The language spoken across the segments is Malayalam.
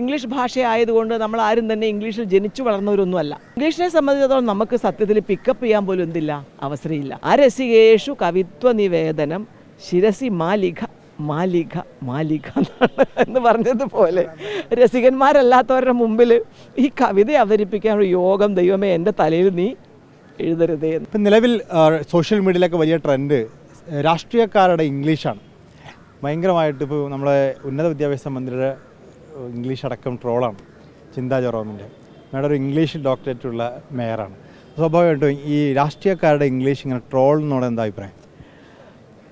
ഇംഗ്ലീഷ് ഭാഷയായതുകൊണ്ട് നമ്മൾ ആരും തന്നെ ഇംഗ്ലീഷിൽ ജനിച്ചു വളർന്നവരൊന്നുമല്ല. ഇംഗ്ലീഷിനെ സംബന്ധിച്ചിടത്തോളം നമുക്ക് സത്യത്തിൽ പിക്കപ്പ് ചെയ്യാൻ പോലും എന്തില്ല? അവസരമില്ല. അരസികേഷു കവിത്വ നിവേദനം ശിരസി മാലിക മാലിക മാലിക എന്ന് പറഞ്ഞതുപോലെ. രസികന്മാരല്ലാത്തവരുടെ മുമ്പിൽ ഈ കവിത അവതരിപ്പിക്കാനുള്ള യോഗം ദൈവമേ എന്റെ തലയിൽ നീ എഴുതരുതേ ഇപ്പം നിലവിൽ സോഷ്യൽ മീഡിയയിലൊക്കെ വലിയ ട്രെൻഡ് രാഷ്ട്രീയക്കാരുടെ ഇംഗ്ലീഷാണ്. ഭയങ്കരമായിട്ട് ഇപ്പോൾ നമ്മളെ ഉന്നത വിദ്യാഭ്യാസ മന്ത്രിയുടെ ഇംഗ്ലീഷ് അടക്കം ട്രോളാണ് ചിന്താ ജെറോമിന്റെ. മേഡം ഒരു ഇംഗ്ലീഷ് ഡോക്ടറേറ്റ് ഉള്ള മേയറാണ്. സ്വാഭാവികമായിട്ടും ഈ രാഷ്ട്രീയക്കാരുടെ ഇംഗ്ലീഷ് ഇങ്ങനെ ട്രോൾ എന്നോട് എന്താ അഭിപ്രായം?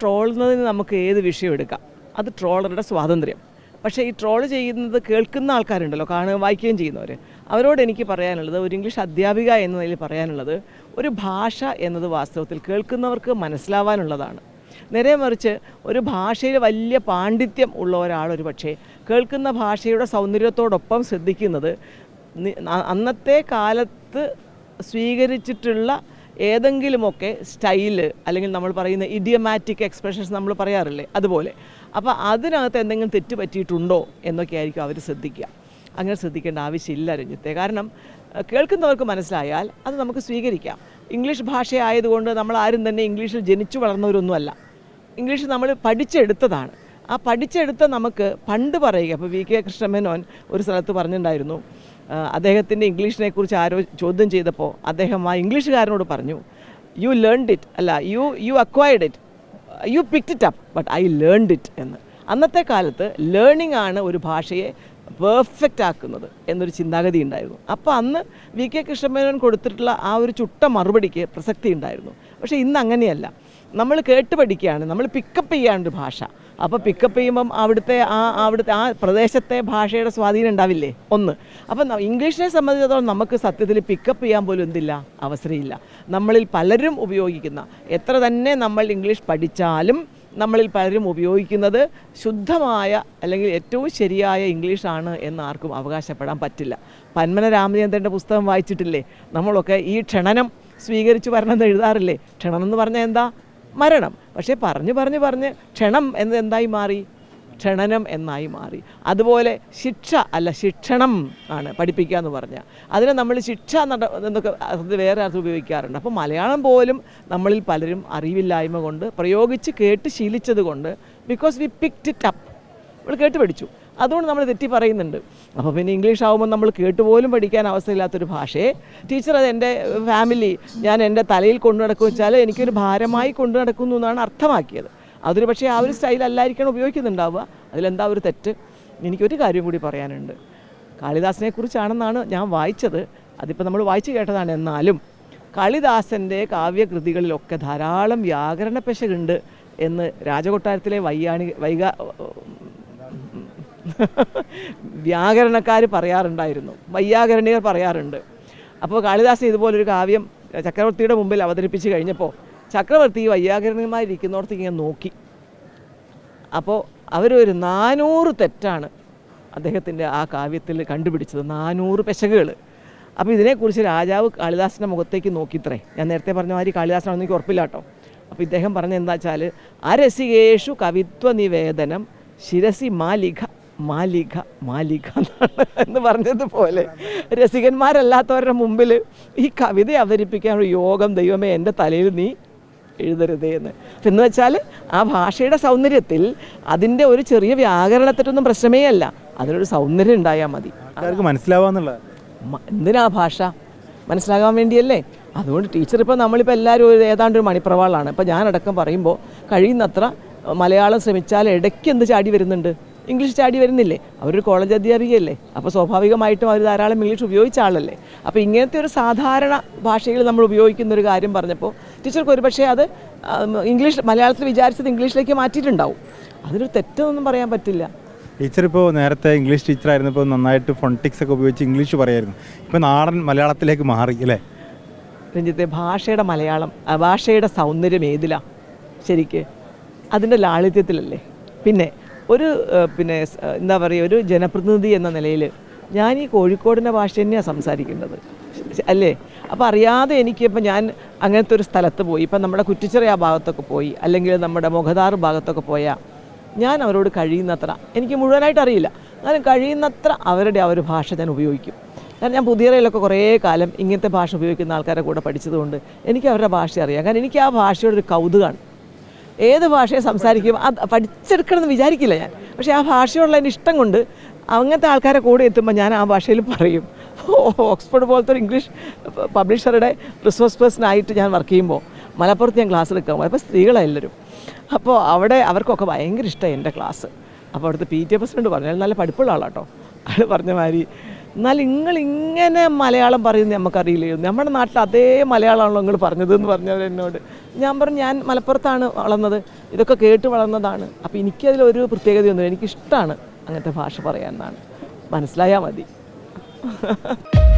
ട്രോളുന്നതിന് നമുക്ക് ഏത് വിഷയം എടുക്കാം? അത് ട്രോളറുടെ സ്വാതന്ത്ര്യം. പക്ഷേ ഈ ട്രോൾ ചെയ്യുന്നത് കേൾക്കുന്ന ആൾക്കാരുണ്ടല്ലോ കാണുക വായിക്കുകയും ചെയ്യുന്നവർ അവരോട് എനിക്ക് പറയാനുള്ളത് ഒരു ഇംഗ്ലീഷ് അധ്യാപിക എന്ന നിലയിൽ പറയാനുള്ളത് ഒരു ഭാഷ എന്നത് വാസ്തവത്തിൽ കേൾക്കുന്നവർക്ക് മനസ്സിലാവാനുള്ളതാണ്. നേരെ മറിച്ച് ഒരു ഭാഷയിൽ വലിയ പാണ്ഡിത്യം ഉള്ള ഒരാൾ ഒരു പക്ഷേ കേൾക്കുന്ന ഭാഷയുടെ സൗന്ദര്യത്തോടൊപ്പം ശ്രദ്ധിക്കുന്നത് അന്നത്തെ കാലത്ത് സ്വീകരിച്ചിട്ടുള്ള ഏതെങ്കിലുമൊക്കെ സ്റ്റൈൽ അല്ലെങ്കിൽ നമ്മൾ പറയുന്ന ഇഡിയമാറ്റിക് എക്സ്പ്രഷൻസ് നമ്മൾ പറയാറില്ലേ അതുപോലെ. അപ്പോൾ അതിനകത്ത് എന്തെങ്കിലും തെറ്റ് പറ്റിയിട്ടുണ്ടോ എന്നൊക്കെ ആയിരിക്കും അവർ ശ്രദ്ധിക്കുക. അങ്ങനെ ശ്രദ്ധിക്കേണ്ട ആവശ്യമില്ല രഞ്ജിത്തെ. കാരണം കേൾക്കുന്നവർക്ക് മനസ്സിലായാൽ അത് നമുക്ക് സ്വീകരിക്കാം. ഇംഗ്ലീഷ് ഭാഷയായതുകൊണ്ട് നമ്മൾ ആരും തന്നെ ഇംഗ്ലീഷിൽ ജനിച്ചു വളർന്നവരൊന്നുമല്ല. ഇംഗ്ലീഷ് നമ്മൾ പഠിച്ചെടുത്തതാണ്. ആ പഠിച്ചെടുത്ത നമുക്ക് പണ്ട് പറയുക അപ്പോൾ വി കെ കൃഷ്ണമേനോൻ ഒരു സ്ഥലത്ത് പറഞ്ഞിട്ടുണ്ടായിരുന്നു അദ്ദേഹത്തിന്റെ ഇംഗ്ലീഷിനെ കുറിച്ച് ആരോ ചോദ്യം ചെയ്തപ്പോൾ അദ്ദേഹം ആ ഇംഗ്ലീഷുകാരനോട് പറഞ്ഞു യു ലേൺഡ് ഇറ്റ് അല്ല you you acquired it you picked it up but I learned it എന്ന്. അന്നത്തെ കാലത്ത് ലേണിംഗ് ആണ് ഒരു ഭാഷയെ പെർഫെക്റ്റ് ആക്കുന്നത് എന്നൊരു ചിന്താഗതി ഉണ്ടായിരുന്നു. അപ്പോൾ അന്ന് വി കെ കൃഷ്ണമേനോൻ കൊടുത്തിട്ടുള്ള ആ ഒരു ചുട്ട മറുപടിക്ക് പ്രസക്തി ഉണ്ടായിരുന്നു. പക്ഷേ ഇന്ന് അങ്ങനെയല്ല. നമ്മൾ കേട്ട് പഠിക്കുകയാണ്. നമ്മൾ പിക്കപ്പ് ചെയ്യാണ്ട് ഭാഷ. അപ്പോൾ പിക്കപ്പ് ചെയ്യുമ്പം അവിടുത്തെ ആ അവിടുത്തെ ആ പ്രദേശത്തെ ഭാഷയുടെ സ്വാധീനം ഉണ്ടാവില്ലേ? ഒന്ന്. അപ്പം ഇംഗ്ലീഷിനെ സംബന്ധിച്ചിടത്തോളം നമുക്ക് സത്യത്തിൽ പിക്കപ്പ് ചെയ്യാൻ പോലും എന്തില്ല? അവസരമില്ല. നമ്മളിൽ പലരും ഉപയോഗിക്കുന്ന എത്ര തന്നെ നമ്മൾ ഇംഗ്ലീഷ് പഠിച്ചാലും നമ്മളിൽ പലരും ഉപയോഗിക്കുന്നത് ശുദ്ധമായ അല്ലെങ്കിൽ ഏറ്റവും ശരിയായ ഇംഗ്ലീഷാണ് എന്ന് ആർക്കും അവകാശപ്പെടാൻ പറ്റില്ല. പന്മന രാമചന്ദ്രന്റെ പുസ്തകം വായിച്ചിട്ടില്ലേ? നമ്മളൊക്കെ ഈ ക്ഷണനം സ്വീകരിച്ചു വരണമെന്ന് എഴുതാറില്ലേ? ക്ഷണം എന്ന് പറഞ്ഞാൽ എന്താ? മരണം. പക്ഷേ പറഞ്ഞു പറഞ്ഞു പറഞ്ഞ് ക്ഷണം എന്ന് എന്തായി മാറി? ക്ഷണനം എന്നായി മാറി. അതുപോലെ ശിക്ഷ അല്ല ശിക്ഷണം ആണ് പഠിപ്പിക്കുക എന്ന് പറഞ്ഞാൽ അതിനെ നമ്മൾ ശിക്ഷ എന്നൊക്കെ വേറെ അർത്ഥം ഉപയോഗിക്കാറുണ്ട്. അപ്പോൾ മലയാളം പോലും നമ്മളിൽ പലരും അറിവില്ലായ്മ കൊണ്ട് പ്രയോഗിച്ച് കേട്ട് ശീലിച്ചത് കൊണ്ട് because we picked it up നമ്മൾ കേട്ട് പഠിച്ചു. അതുകൊണ്ട് നമ്മൾ തെറ്റി പറയുന്നുണ്ട്. അപ്പോൾ പിന്നെ ഇംഗ്ലീഷ് ആകുമ്പോൾ നമ്മൾ കേട്ടുപോലും പഠിക്കാൻ അവസ്ഥയില്ലാത്തൊരു ഭാഷയെ. ടീച്ചർ അത് എന്റെ ഫാമിലി ഞാൻ എന്റെ തലയിൽ കൊണ്ടു നടക്കും വെച്ചാൽ എനിക്കൊരു ഭാരമായി കൊണ്ടു നടക്കുന്നു എന്നാണ് അർത്ഥമാക്കിയത്. അതൊരു പക്ഷേ ആ ഒരു സ്റ്റൈൽ അല്ലായിരിക്കണം ഉപയോഗിക്കുന്നുണ്ടാവുക. അതിലെന്താ ഒരു തെറ്റ്? എനിക്കൊരു കാര്യം കൂടി പറയാനുണ്ട്. കാളിദാസിനെ കുറിച്ചാണെന്നാണ് ഞാൻ വായിച്ചത്. അതിപ്പോൾ നമ്മൾ വായിച്ചു കേട്ടതാണ്. എന്നാലും കാളിദാസന്റെ കാവ്യകൃതികളിലൊക്കെ ധാരാളം വ്യാകരണ പെശകുണ്ട് എന്ന് രാജകൊട്ടാരത്തിലെ വയ്യാണി വൈകാ വ്യാകരണക്കാർ പറയാറുണ്ടായിരുന്നു. വൈയാകരണികർ പറയാറുണ്ട്. അപ്പോൾ കാളിദാസൻ ഇതുപോലൊരു കാവ്യം ചക്രവർത്തിയുടെ മുമ്പിൽ അവതരിപ്പിച്ച് കഴിഞ്ഞപ്പോൾ ചക്രവർത്തി ഈ വൈയാകരണന്മാരിയ്ക്കുന്നിടത്തേക്ക് ഇങ്ങനെ നോക്കി. അപ്പോൾ അവരൊരു നാനൂറ് തെറ്റാണ് അദ്ദേഹത്തിന്റെ ആ കാവ്യത്തിൽ കണ്ടുപിടിച്ചത്. നാനൂറ് പെശകുകൾ അപ്പോൾ ഇതിനെക്കുറിച്ച് രാജാവ് കാളിദാസിന്റെ മുഖത്തേക്ക് നോക്കിത്രേ. ഞാൻ നേരത്തെ പറഞ്ഞ മാതിരി കാളിദാസനാണെന്ന് എനിക്ക് ഉറപ്പില്ല കേട്ടോ. അപ്പോൾ ഇദ്ദേഹം പറഞ്ഞ എന്താ വെച്ചാൽ അരസികേഷു കവിത്വ നിവേദനം ശിരസി മാലിക മാലിക മാലിക എന്ന് പറഞ്ഞതുപോലെ. രസികന്മാരല്ലാത്തവരുടെ മുമ്പിൽ ഈ കവിത അവതരിപ്പിക്കാനുള്ള യോഗം ദൈവമേ എന്റെ തലയിൽ നീ എഴുതരുതേ എന്ന്. എന്ന് വെച്ചാൽ ആ ഭാഷയുടെ സൗന്ദര്യത്തിൽ അതിന്റെ ഒരു ചെറിയ വ്യാകരണത്തിട്ടൊന്നും പ്രശ്നമേ അല്ല. അതിനൊരു സൗന്ദര്യം ഉണ്ടായാൽ മതി. മനസ്സിലാവാന്നുള്ള എന്തിനാ ഭാഷ? മനസ്സിലാകാൻ വേണ്ടിയല്ലേ? അതുകൊണ്ട് ടീച്ചർ ഇപ്പോൾ നമ്മളിപ്പോൾ എല്ലാവരും ഒരു ഏതാണ്ട് ഒരു മണിപ്രവാളാണ്. ഇപ്പോൾ ഞാനടക്കം പറയുമ്പോൾ കഴിയുന്നത്ര മലയാളം ശ്രമിച്ചാൽ ഇടയ്ക്ക് എന്ത് ചാടി വരുന്നുണ്ട്? ഇംഗ്ലീഷ് ചാടി വരുന്നില്ലേ? അവരൊരു കോളേജ് അധ്യാപികയല്ലേ? അപ്പോൾ സ്വാഭാവികമായിട്ടും അവർ ധാരാളം ഇംഗ്ലീഷ് ഉപയോഗിച്ച ആളല്ലേ? അപ്പോൾ ഇങ്ങനത്തെ ഒരു സാധാരണ ഭാഷയിൽ നമ്മൾ ഉപയോഗിക്കുന്ന ഒരു കാര്യം പറഞ്ഞപ്പോൾ ടീച്ചർക്ക് ഒരുപക്ഷേ അത് ഇംഗ്ലീഷ് മലയാളത്തിൽ വിചാരിച്ചത് ഇംഗ്ലീഷിലേക്ക് മാറ്റിയിട്ടുണ്ടാവും. അതൊരു തെറ്റൊന്നും പറയാൻ പറ്റില്ല. ടീച്ചർ ഇപ്പോൾ നേരത്തെ ഇംഗ്ലീഷ് ടീച്ചർ ആയിരുന്നപ്പോൾ നന്നായിട്ട് ഫോണിറ്റിക്സ് ഒക്കെ ഉപയോഗിച്ച് ഇംഗ്ലീഷ് പറയായിരുന്നു. ഇപ്പോൾ നാടൻ മലയാളത്തിലേക്ക് മാറി അല്ലേ? രഞ്ജിത്തെ ഭാഷയുടെ മലയാളം ഭാഷയുടെ സൗന്ദര്യം ഏതിലാണ് ശരിക്ക്. അതിന്റെ ലാളിത്യത്തിലല്ലേ? പിന്നെ ഒരു പിന്നെ എന്താ പറയുക ഒരു ജനപ്രതിനിധി എന്ന നിലയിൽ ഞാൻ ഈ കോഴിക്കോടിന്റെ ഭാഷ തന്നെയാണ് സംസാരിക്കേണ്ടത് അല്ലേ? അപ്പോൾ അറിയാതെ എനിക്കിപ്പോൾ ഞാൻ അങ്ങനത്തെ ഒരു സ്ഥലത്ത് പോയി. ഇപ്പം നമ്മുടെ കുറ്റിച്ചിറ ആ ഭാഗത്തൊക്കെ പോയി. അല്ലെങ്കിൽ നമ്മുടെ മുഖദാർ ഭാഗത്തൊക്കെ പോയാൽ ഞാൻ അവരോട് കഴിയുന്നത്ര എനിക്ക് മുഴുവനായിട്ട് അറിയില്ല. എന്നാലും കഴിയുന്നത്ര അവരുടെ ആ ഒരു ഭാഷ ഞാൻ ഉപയോഗിക്കും. കാരണം ഞാൻ പുതിയറയിലൊക്കെ കുറേ കാലം ഇങ്ങനത്തെ ഭാഷ ഉപയോഗിക്കുന്ന ആൾക്കാരെ കൂടെ പഠിച്ചതുകൊണ്ട് എനിക്ക് അവരുടെ ഭാഷ അറിയാം. കാരണം എനിക്ക് ആ ഭാഷയുടെ ഒരു കൗതുകമാണ് ഏത് ഭാഷയെ സംസാരിക്കും? അത് പഠിച്ചെടുക്കണമെന്ന് വിചാരിക്കില്ല ഞാൻ. പക്ഷേ ആ ഭാഷയോടുള്ള എന്റെ ഇഷ്ടം കൊണ്ട് അങ്ങനത്തെ ആൾക്കാരെ കൂടെ എത്തുമ്പോൾ ഞാൻ ആ ഭാഷയിൽ പറയും. ഓക്സ്ഫോർഡ് പോലത്തെ ഒരു ഇംഗ്ലീഷ് പബ്ലിഷറുടെ റിസോഴ്സ് പേഴ്സൺ ആയിട്ട് ഞാൻ വർക്ക് ചെയ്യുമ്പോൾ മലപ്പുറത്ത് ഞാൻ ക്ലാസ് എടുക്കാൻ പോകും അപ്പോൾ സ്ത്രീകളെല്ലാവരും. അപ്പോൾ അവിടെ അവർക്കൊക്കെ ഭയങ്കര ഇഷ്ടമായി എന്റെ ക്ലാസ്. അപ്പോൾ അവിടുത്തെ പി ടി എ പ്രസിഡന്റ് പറഞ്ഞു നല്ല പഠിപ്പുള്ള ആളാട്ടോ. അയാൾ പറഞ്ഞ മാതിരി എന്നാൽ നിങ്ങൾ ഇങ്ങനെ മലയാളം പറയുന്നത് നമുക്കറിയില്ലേ? നമ്മുടെ നാട്ടിൽ അതേ മലയാളമാണല്ലോ നിങ്ങൾ പറഞ്ഞത് എന്ന് പറഞ്ഞവർ എന്നോട്. ഞാൻ പറഞ്ഞു ഞാൻ മലപ്പുറത്താണ് വളർന്നത്. ഇതൊക്കെ കേട്ട് വളർന്നതാണ്. അപ്പോൾ എനിക്കതിലൊരു പ്രത്യേകതയൊന്നും എനിക്കിഷ്ടമാണ് അങ്ങനത്തെ ഭാഷ പറയാൻ എന്നാണ്. മനസ്സിലായാൽ മതി.